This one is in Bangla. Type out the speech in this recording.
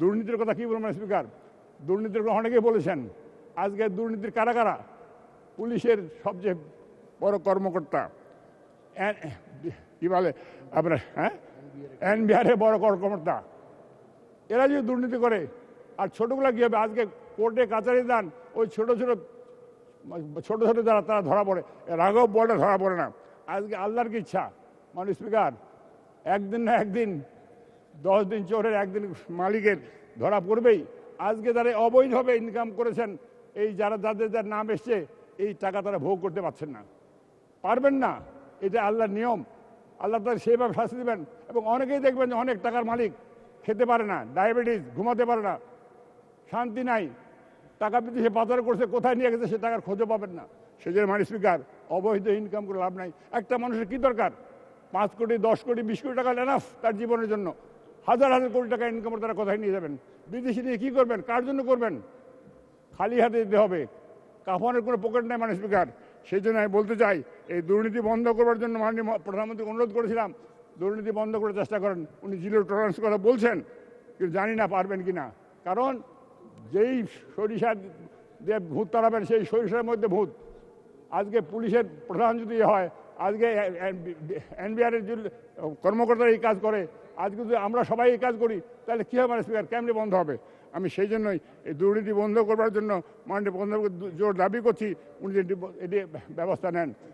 দুর্নীতির কথা কী বলবেন স্পিকার? দুর্নীতির কথা অনেকেই বলেছেন। আজকে দুর্নীতির কারা কারা? পুলিশের সবচেয়ে বড় কর্মকর্তা। কি বলে? আপনার হ্যাঁ? এনবিআরের বড় কর্মকর্তা। এরা যদি দুর্নীতি করে, আর ছোটগুলা কী হবে? আজকে কোর্টে কাচারি দান ওই ছোট ছোট ছোট ছোট যারা, তারা ধরা পড়ে। রাঘব বলটা ধরা পড়ে না। আজকে আল্লাহর কি ইচ্ছা? মানে স্পিকার, একদিন না একদিন দশ দিন চোরের একদিন মালিকের ধরা পড়বেই। আজকে যারা অবৈধভাবে ইনকাম করেছেন, এই যারা যাদের যার নাম এসছে, এই টাকা তারা ভোগ করতে পারছেন না। পারবেন না। এটা আল্লাহর নিয়ম। আল্লাহ তাদের সেইভাবে শাস্তি দেবেন। এবং অনেকেই দেখবেন যে অনেক টাকার মালিক খেতে পারে না, ডায়াবেটিস, ঘুমাতে পারে না, শান্তি নাই। টাকা পেতে সে পাচার করছে, কোথায় নিয়ে গেছে, সে টাকার খোঁজও পাবেন না। সেজন্য মানে স্পিকার, অবৈধ ইনকাম করে লাভ নাই। একটা মানুষের কি দরকার? পাঁচ কোটি, দশ কোটি, বিশ কোটি টাকা এনাফ তার জীবনের জন্য। হাজার হাজার কোটি টাকা ইনকাম তারা কোথায় নিয়ে যাবেন? বিদেশি দিয়ে কী করবেন? কার জন্য করবেন? খালি হাতে দিতে হবে। কাফনের কোনো পকেট নেই মানে স্পিকার সেই জন্য আমি বলতে চাই, এই দুর্নীতি বন্ধ করবার জন্য মাননীয় প্রধানমন্ত্রী অনুরোধ করেছিলাম, দুর্নীতি বন্ধ করার চেষ্টা করেন। উনি জিরো টলারেন্স কথা বলছেন, কিন্তু জানি না পারবেন কি না। কারণ যেই সরিষার দিয়ে ভূত তাড়াবেন, সেই সরিষার মধ্যে ভূত। আজকে পুলিশের প্রধান যদি হয়, আজকে এনবিআরের কর্মকর্তারা এই কাজ করে আজকে যদি আমরা সবাই এই কাজ করি, তাহলে কী হবে স্পিকার কেমনি বন্ধ হবে? আমি সেই জন্যই এই দুর্নীতি বন্ধ করবার জন্য মাননীয় প্রধানমন্ত্রীকে জোর দাবি করছি। উনি এটি ব্যবস্থা নেন।